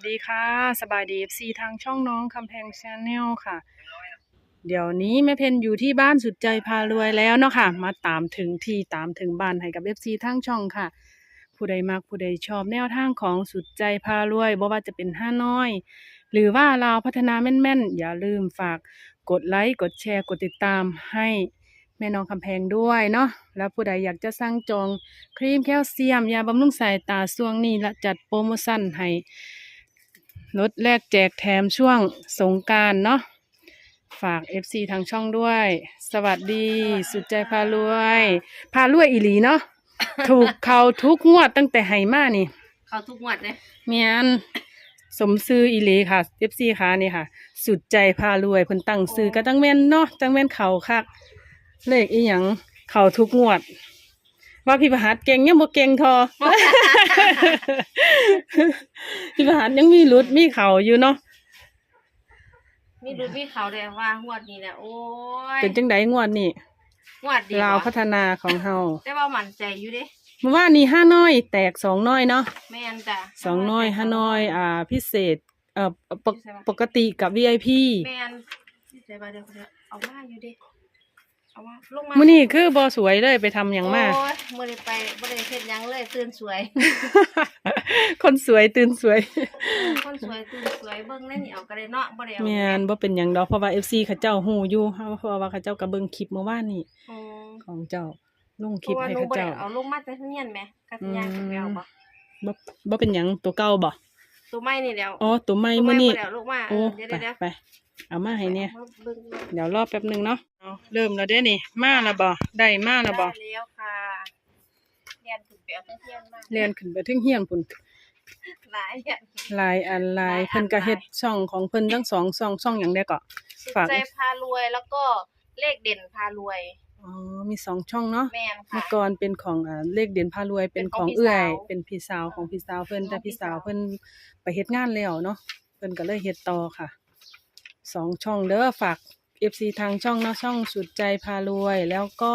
วัสดีค่ะ สบายดี FC ทางช่องน้องคำแพงชาแนลค่ะ เดี๋ยวนี้แม่เพนอยู่ที่บ้านสุดใจพารวยแล้วเนาะค่ะ มาตามถึงที่ตามถึงบ้านให้กับ FC ทางช่องค่ะ ผู้ใดมักผู้ใดชอบแนวทางของสุดใจพารวยบ่ว่าจะเป็นห้าน้อย หรือว่าเราพัฒนาแม่นๆ อย่าลืมฝากกดไลค์กดแชร์กดติดตามให้แม่น้องคำแพงด้วยเนาะ แล้วผู้ใดอยากจะสั่งจองครีมแคลเซียม ยาบำรุงสายตาช่วงนี้ละจัดโปรโมชั่นให้ ลดแลกแจกแถมช่วงสงกรารเนาะฝาก FC ทางช่องด้วย สวัสดี สุดใจพารวย พารวยอีหลีเนาะถูกเขาทุกงวดตั้งแต่ไหมานี่ เขาทุกงวดเลยเมียนสมซื้ออีหลีค่ะ FC ค่ะนี่ค่ะ สุดใจพารวยเพิ่นตั้งซื้อก็ตั้งแม่นเนาะตั้งแม่นเขาคักเลขอีหยังเขาทุกงวด ว่าพี่ประหัสเก่งยังบ่เก่งทอ พี่ประหัสยังมีรุดมีเขาอยู่เนาะมีดูมีเขาเลยว่างวดนี้เนี่ยโอ้ยเป็นจังไดงวดนี่งวดดีลาวว่ะพัฒนาของเฮาแต่ว่ามั่นใจอยู่เด้เมื่อวานนี้ห้าน้อยแตกสองน้อยเนาะแม่นจ้ะสองน้อยห้าน้อย อ่า พิเศษ เอ่อปกปกติกับ VIP แม่นที่ใจบาเดียวเดียวเอามาอยู่เด้ เอามาลงมามื้อนี้คือบ่สวยเลยไปทำหยังมา โอ้ยมื้อนี้ไปบ่ได้เฮ็ดหยังเลยตื่นสวย คนสวยตื่นสวย คนสวยตื่นสวยเบิ่งในนี่เอาก็ได้เนาะบ่ได้เอาแม่นบ่เป็นหยังดอกเพราะว่า FC เขาเจ้าฮู้อยู่เพราะว่าเขาเจ้าก็เบิ่งคลิปเมื่อวานนี้อืมของเจ้าลงเพคลิปราะว่าให้หนูเขาบ่ได้เจ้า เอาลงมาแต่เฮียนแหมกัสยานไปเอาบ่บ่บ่เป็นหยังตัวเก่าบ่ตัวใหม่นี่แล้วอ๋อตัวใหม่ตัวใหมื้ม่อนี้บ่ได้เอาลงมาโอ้เดี๋ยวไปเดี๋ยวไป เอามาให้เนี่ยอามาเบิ่งเดี๋ยวรอแป๊บหนึงเนาะเอาเริ่มแล้วเด้นี่มาแล้วบ่ได้มาแล้วบ่ได้แล้วค่ะเรียนถึงไปเอาเที่ยงมากเรียนขึ้นไปถึงเฮียนพุ่นหลายอย่างหลายอันหลายหลายอันเพิ่นก็เฮ็ดช่องของเพิ่นทั้งสองช่องช่องหยังได้ก็สุดฝากใจพารวยแล้วก็เลขเด่นพารวยอ๋อมีสองช่องเนาะแม่นเมื่ค่ะอก่อนเป็นของอ่าเลขเด่นพารวยเป็นเป็นขขอองงพี่เอื้อยสาวเป็นพี่สาวของพี่สาวเพิ่นเป็นของแต่พี่พี่สาวสาวเพิ่นไปเฮ็ดงานแล้วเนาะเพิ่นก็เลยเฮ็ดต่อค่ะ สองช่องเด้อฝาก FC ทางช่องเนาะช่องสุดใจพารวย แล้วก็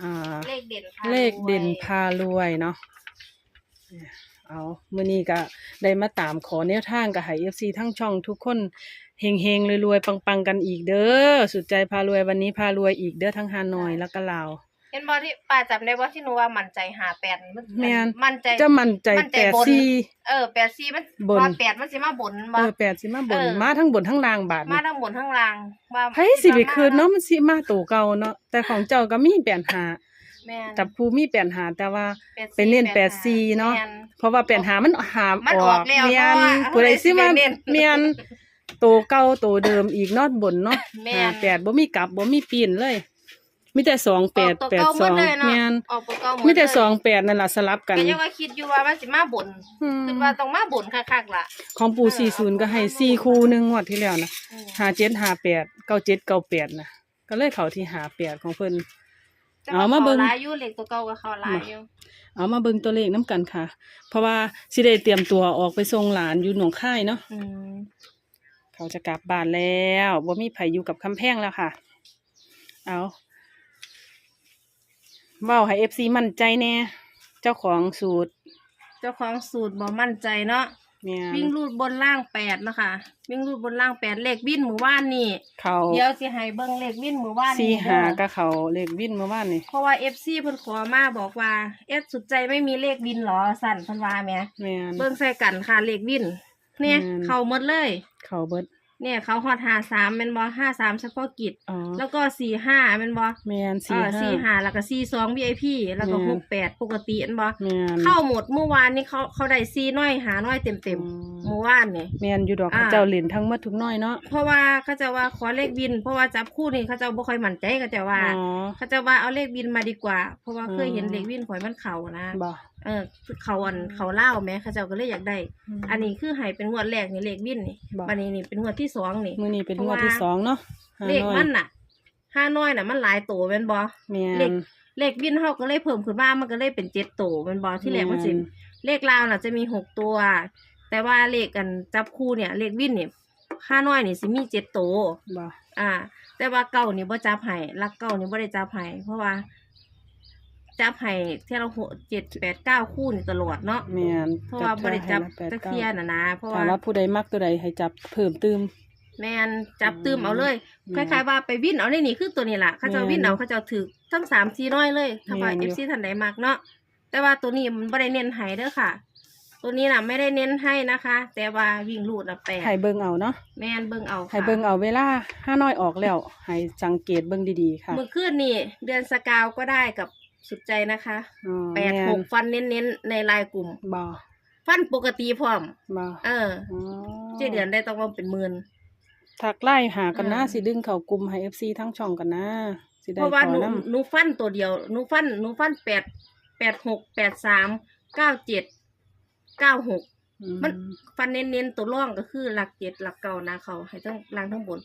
อ่าเลขเด่นพารวยเลขเด่นพารวยเนาะเนี่ยเอามื้อนี้ก็ได้มาตามขอแนวทางกับให้ FC ทั้งช่องทุกคนเฮงๆรวยๆปังๆกันอีกเด้อสุดใจพารวยวันนี้พารวยอีกเด้อทั้งฮานอยแล้วก็ลาว เห็นบ่ที่ป้าจำได้ว่าที่หนูว่ามั่นใจหาแปดมันแม่น มั่นใจ จะมั่นใจมั่นใจแปดบน สี่ เออแปดสี่มันบน ว่าแปดมันสิมาบนเอบ่ อแปดสิมาบนเออ มาทั้งบนทั้งล่างบาทมานี่ทั้งบนทั้งล่างว่าไผสิไปคืนเนาะมันสิมาตัวเก่าเนาะแต่ของเจ้าก็มีแปดหาแม่นจับผู้มีแปดหาแต่ว่าแปดไปเน้นสี่แปดสี่เนาะ แม่ เพราะว่าแปดหามันหามมันออออกกแล้วเมียนเนาะผู้ใดสิมาเอาเลยสิไปเน้นเมียนตัวเก่าตัวเดิมอีกเนอดบนเนาะแม่น หาแปดบ่มีกลับบ่มีปีนเลย มีแต่สองแปดออกแปตัวดสองเก่าหมดเลยเนาะเมียนออกตัวเก่าหดมีแต่เลยสองแปดนั่นล่ะสลับกันก็ยังว่าคิดอยู่ว่ามันสิมาบนอืมคิดว่าต้องมาบนคักๆล่ะ ของปู่เออสี่ศูนย์ก็ให้เอาสี่คู่หนึ่งงวดที่แล้วนะอืมหาเจ็ดหาแปดเก้าเจ็ดเก้าแปดนะก็เลยเขาที่หาแปดของเพิ่นแต่ว่เอามาเบิ่งขหลายอยู่เหล็กตัวเก่าก็เขาหลายอยู่เอามาเบิ่งตัวเลขน้ำกันค่ะ เพราะว่าสิได้เตรียมตัวออกไปส่งหลานอยู่หนองค่ายเนาะอืมเขาจะกลับบ้านแล้วบ่มีไผอยู่กับคำแพงแล้วค่ะ เอา เว้าให้ FC มั่นใจแน่เจ้าของสูตรเจ้าของสูตรบ่มั่นใจเนาะเนี่ยวิ่งรูดบนล่างแปดเนาะคะวิ่งรูดบนล่างแปดเลขวิ่นมือว่านนี่เขาเดี๋ยวสิให้เบิ่งเลขวิ่นมือว่านสี่นี่หาเด้อก็เขาเลขวินเมื่อวานนี่เพราะว่า FC เพิ่นขอมาบอกว่าเอสสุดใจไม่มีเลขวินเหรอสั่นเพิ่นว่าแหมแม่น เบิ่งใส่กันค่ะเลขวินเนี่ยอืมเข้าหมดเลย เขาเบิด เนี่ยเขาฮอด53แม่นบ่53เฉพาะกิจ อ๋อแล้วก็45แม่นบ่แม่นเอสี่อห้าสี่ห้าแล้วก็สี่สอง VIP แล้วก็แม่หนกแปดปกติอันบ่แม่นเข้าหมดเมื่อวานนี้เขาเขาได้ซีน้อยหาน้อยเต็มเต็มๆอืมเมื่อวานนี่แม่นอยู่ดอกอ่าเขาเจ้าเหรียญทั้งหมดทุกน้อยเนาะเพราะว่าเขาจะว่าขอเลขบิน เพราะว่าจับคู่นี่เขาจะบ่ค่อยมั่นใจเขาจะว่า อ๋อ เขาจะว่าเอาเลขบินมาดีกว่า เพราะว่าเคยเห็นอืม เลขบินข่อยมันเข่านะ บ่ เออเขาอันเขาเล่าแหม้เขาเจ้าก็เลยอยากได้มอันนี้คือให้เป็นงวดแรกนี่เลขบินนี่บ่บันนี้นี่เป็นงวดที่สองนี่ มื้อนี้เป็นเพงราะวดที่ว่าสองเนาะห้าเลขน้อยมันน่ะห้าน้อยน่ะมันหลายโตแม่นบ่แม่เลข น เลขบินเขาก็เลยเพิ่มขึ้นมามันก็เลยเป็นเจ็ดโตแม่นบ่ที่แรกมันสิแม่นเลขลาวน่ะจะมีหกตัว แต่ว่าเลขกันจับคู่เนี่ย เลขวินเนี่ยห้าน้อยนี่สิมีเจ็ดตัว บ่ อ่า แต่ว่าเก้านี่บ่จับให้ลักเก้านี่บ่ได้จับให้เพราะว่า จับให้เที่ยละหกเจ็ดแปดเก้าคู่นี่ตลอดเนาะแม่นเพราะว่าบริจับให้ละตะแปดเคียก้านน่ะนะเพราะถามว่าว่าผู้ใดมักตัวใดให้จับเพิ่มเติมแมนจับตืมเอาเลยคแม่นล้ายๆว่าไปวิ่นเอาในนี่คือตัวนี้ล่ะเขาจะแม่นวิ่นเอาเขาจะถือทั้งสามทีน้อยเลยถ้าว่าแม่นอเอยู่ฟซีทันใดมักเนาะแต่ว่าตัวนี้มันไม่ได้เน้นให้เด้อค่ะ ตัวนี้น่ะไม่ได้เน้นให้นะคะ แต่ว่าวิ่งลูดน่ะแปดให้เบิ่งเอาเนาะแมนเบิ่งเอาค่ะให้เบิ่งเอาเวลาห้าน้อยออกแล้วให้สังเกตเบิ่งดีๆค่ะเมื่อคืนนี่เดือนสกาวก็ได้กับ สุดใจนะคะอ๋อแปดม่หนกฟันเน้นๆในลายกลุ่มบ่ฟันปกติพร้อมบ่เอออ๋อเจ๊เดือนได้ต้องว่าเป็นหมื่นทักไล่หากันนะอ่า สิดึงเข้ากลุ่มให้ FC ทั้งช่องกันนะสิได้เพราะว่าขหอนูนํหนูฟันตัวเดียวหนูฟันหนูฟันแปดแปดหกแปดสามเก้าเจ็ดเก้าหกมัน ฟันเน้นๆตัวร่องก็คือหลักเจ็ดหลักเก่านะเขาให้ทั้งล่างทั้งบน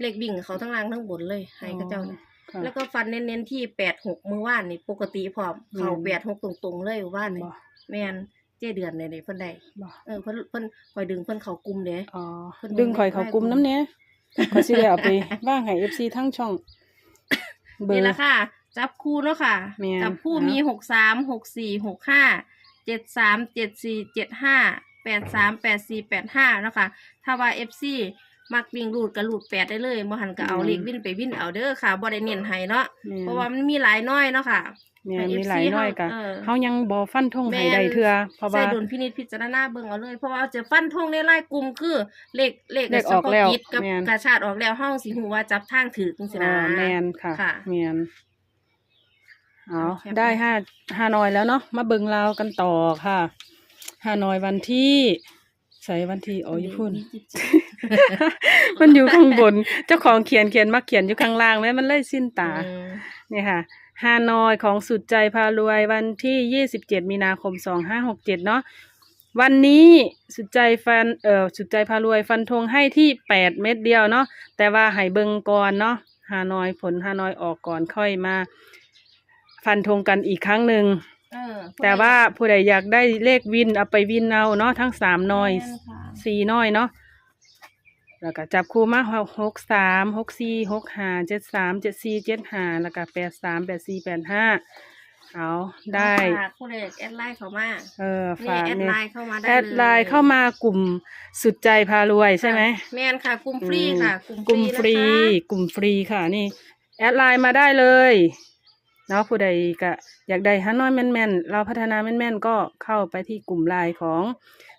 เลขบิ่งเขาทั้งล่างทั้งบนเลยให้เขาเจ้านะ ค่ะแล้วก็ฟันเน้นๆที่แปดหกมือว่านนี่ปกติพร้อมเขาอืมแปดหกตรงๆเลยว่านนี่บ่แมนเจ๊เดือนเลยเนี่ยเพิ่นได้บ่เออเพิ่นเพิ่นคอยดึงเพิ่นเขากลุ่มเด้ อ๋อเพิ่นดึงข่อยเข้ากลุ่มน้ำเนี้ยก็สิได้เอาไปว่างให้ FC ทั้งช่อง เบอนี่ร์ แหละค่ะ จับคู่เนาะค่ะ แม่นจับคู่อะมีหกสามหกสี่หกห้าเจ็ดสามเจ็ดสี่เจ็ดห้าแปดสามแปดสี่แปดห้าเนาะค่ะ ถ้าว่าเอฟซี มักวิ่งรูดกับรูดแปดได้เลยบ่หันก็เอาอืมเลขวิ่นไปวิ่นเอาเด้อค่ะบ่ได้เน้นให้เนาะแม่นเพราะว่ามันมีหลายน้อยเนาะค่ะแม่นให้มีหลาย FC น้อยกะเออเฮายังบ่ฟันธงให้แม่นได้เทื่อเพราะใส่ว่าดุลพินิจพิจารณาเบิ่งเอาเลย เพราะว่าจะฟันธงในรายกลุ่มคือเลขเลขเลขออกแล้วเฉพาะกิจกับแม่นกระชาติออกแล้วห้องสิฮู้ว่าจับทางถือจังซี่อ๋นะอแม่นค่ะค่ะแม่นเอาแคปได้ห้าห้าน้อยแล้วเนาะมาเบิ่งราวกันต่อค่ะห้าน้อยวันที่ใส่วันที่อ๋ออยู่พุ่น มันอยู่ข้างบน เจ้าของเขียนเขียนมาเขียนอยู่ข้างล่างแม่มันเลยสิ้นตาอืมเนี่ยค่ะฮานอยของสุดใจพารวยวันที่27มีนาคม2567เนาะวันนี้สุดใจฟันเอ่อสุดใจพารวยฟันธงให้ที่8เม็ดเดียวเนาะแต่ว่าให้เบิงก่อนเนาะฮานอยผลฮานอยออกก่อนค่อยมา ฟันธงกันอีกครั้งหนึ่งเออแต่ว่าผู้ใดอยากได้เลขวินเอาไปวินเอาเนาะทั้งสามน้อยแม่ค่ะสี่น้อยเนาะ แล้วก็จับคู่มาหกสามหกสี่หกห้าเจ็ดสามเจ็ดสี่เจ็ดห้าแล้วก็แปดสามแปดสี่แปดห้าเอาได้ฝากผู้ใดแอดไลน์เข้ามาเออนี่ฝากแอดเนี่ยไลน์เข้ามาได้แอดไลน์เข้ามากลุ่มสุดใจพารวยใช่ไหมแม่นค่ะกลุ่มฟรีค่ะกลุ่มกลุ่มฟฟรีรีนะคะกลุ่มฟรีค่ะนี่แอดไลน์มาได้เลย เนาะผู้ใดก็อยากได้ฮันน้อยแม่นๆ เราพัฒนาแม่นๆ ก็เข้าไปที่กลุ่มไลน์ของ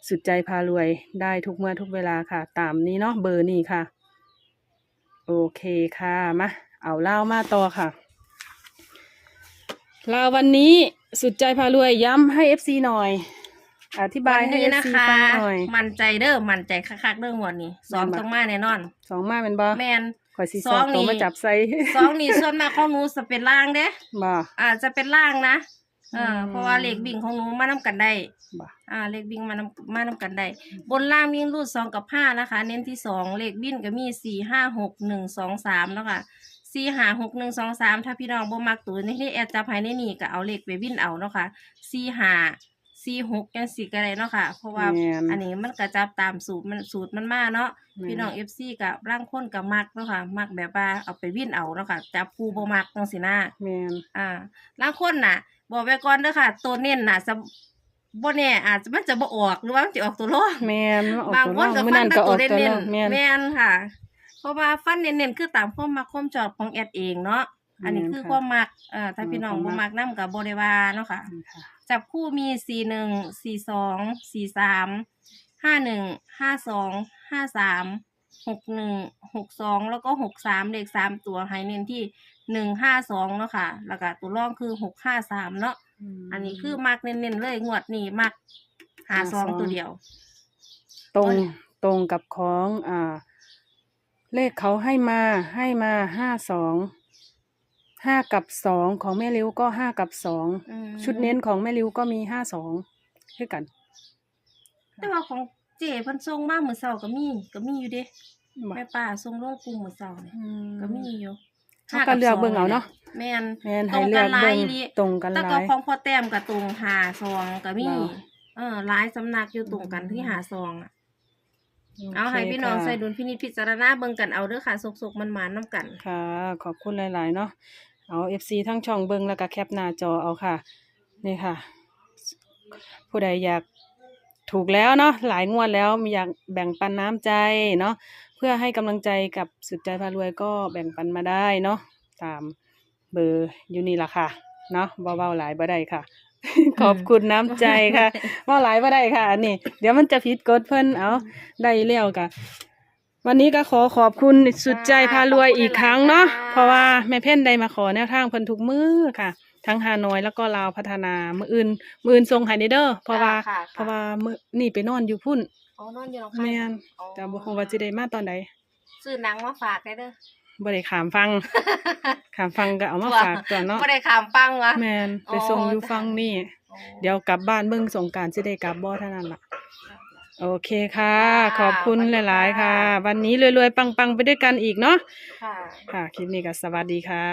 สุดใจพารวยได้ทุกเมื่อทุกเวลาค่ะ ตามนี้เนาะเบอร์นี้ค่ะ โอเคค่ะมาเอาเล่ามาต่อค่ะลาวันนี้สุดใจพารวยย้ำให้เอฟซีหน่อย อธิบายให้วันเอนี้ฟนะซีคะฟังหน่อย มั่นใจเด้อมั่นใจคักๆเด้อหมดนี้สองแม่นบ่ต้องมาแน่นอนสองมาเป็นบ่แม่นข่ อยสีสสอองงนี่ตัวมาจับใส่สองนี่ส่วนมากของหนูจะเป็นล่างเด้บ่อ่าจะเป็นล่างนะเอออมเพราะว่าเลขบิ่งของหนูมานํกันได้บ่อ่าเลขบิ่งมานํมานํกันได้บนล่างวิ่งรูดสองกับห้านะคะ เน้นที่สองเลขบิ่นก็มีสี่ห้าหกหนึ่งสองสามแล้วค่ะสี่ห้าหกหนึ่งสองสามถ้าพี่น้องบ่มักตัวนี้ที่แอดจับให้ในนี่ก็เอาเลขไปวิ่นเอาเนาะค่ะสี่ห้า สี่หกยังสี่ก็ได้เนาะค่ะ เพราะว่าแม่น อันนี้มันก็จับตามสูตรมันสูตรมันมาเนาะแม่นพี่น้องเอฟซีกับร่างคนกับมักเนาะค่ะมักแบบว่าเอาไปวิ่นเอาเนาะค่ะจับคู่บ่มักจังซี่นะแม่นอ่าร่างคนน่ะ บอกไว้ก่อนเด้อค่ะ ตัวเน้นน่ะจะบ่แน่อาจจะมันจะบ่ออกหรือว่ามันจะออกตัวรองแม่นมาออกบางตัวคร่อนงก็มื้อฟันั้นนแต่ก็อตัอวกเน้ตัวนร่องแม่นๆแม่นค่ะ เพราะว่าฟันเน้นๆคือตามความมักความชอบของแอดเองเนาะ อันนี้แม่นคือค่ะความมักเอ่อถ้าอืมพี่น้องความมับ่กมักนํก็บ่ได้ว่าเนาะค่ะนี่ค่ะจับคู่มีสี่หนึ่งสี่สองสี่สามห้าหนึ่งห้าสองห้าสามหกหนึ่งหกสองแล้วก็หกสามเลขสามตัวให้เน้นที่หนึ่งห้าสองเนาะค่ะ แล้วก็ตัวร่องคือหกห้าสามเนาะอันนี้คือมักเน้นๆเลยงวดนี้มักหาสอง52ตัวเดียว ตรงโอ้ยตรงกับของอ่าเลขเขาให้มาให้มาห้าสอง ห้ากับสองของแม่ริ้วก็ห้ากับสองอืมชุดเน้นของแม่ริ้วก็มีห้าสองคือกันแต่ว่าของเจ๋เพันทรงมาเมื่อเช้าก็มีก็มีอยู่เด้บ่แม่ป้าทรงลงกรุงเมื่อเช้าเนี่ยอืมก็มีอยู่เขาก็เลือกเบิ่งเอาเนาะแม่น แม่นตรให้งเลืกัอนกหลาเบิ่ยงอีหลีตรงกันแต่หก็ลาย ของพ่อแต้มกับตรงหาซองก็มีว้าวเออหลายสำนักอยู่ตรงกันที่หาซองอะโเอาให้พี่น้องค่ะใส่ดุลพินิจพิจารณาเบิ่งกันเอาเด้อค่ะสุกๆมันๆน้ำกัน ค่ะ ขอบคุณหลาย ๆ เนาะ เอา FC ทั้งช่องเบิงแล้วก็แคปหน้าจอเอาค่ะนี่ค่ะ ผู้ใดอยากถูกแล้วเนาะหลายงวดแล้วมีอยากแบ่งปันน้ำใจเนาะเพื่อให้กำลังใจกับสุดใจพารวยก็แบ่งปันมาได้เนาะตามเบอร์อยู่นี่ล่ะค่ะเนาะเบาๆหลายบ่ได้ค่ะ ขอบคุณน้ำใจค่ะเว่าหลายบ่ได้ค่ะอันนี้เดี๋ยวมันจะผิดกฎเพิ่นเอาได้แล้วกะ วันนี้ก็ขอขอบคุณสุดใจพารวยอีกครั้งเนาะเพราะว่าแม่เพ่นได้มาขอแนวทางเพิ่นทุกมือค่ะ ทั้งฮานอยแล้วก็ลาวพัฒนามืออื่นมืออื่นทรงไฮเนเดอร์เพราะว่าค่ะเพราะว่ามื้อนี่ไปนอนอยู่พุ่นอ๋อนอนอยู่หนองแม่นอ๋อแต่บ่ฮู้ว่าสิได้มาตอนใดซื้อหนังมาฝากได้เด้อบ่ได้ขามฟังขามฟังก็เอามาฝากตัวเนาะบ่ได้ขามฟังวะแม่นไปส่งอยู่ฟังนี่ เดี๋ยวกลับบ้านเบิ่งสงกรารสิได้กลับบ่เท่านั้นล่ะ โอเคค่ะค่ะขอบคุณขอบคุณหลายๆค่ะค่ะ วันนี้รวย ๆ ปัง ๆ ไปด้วยกันอีกเนาะค่ะ ค่ะ คลิปนี้ก็สวัสดีค่ะ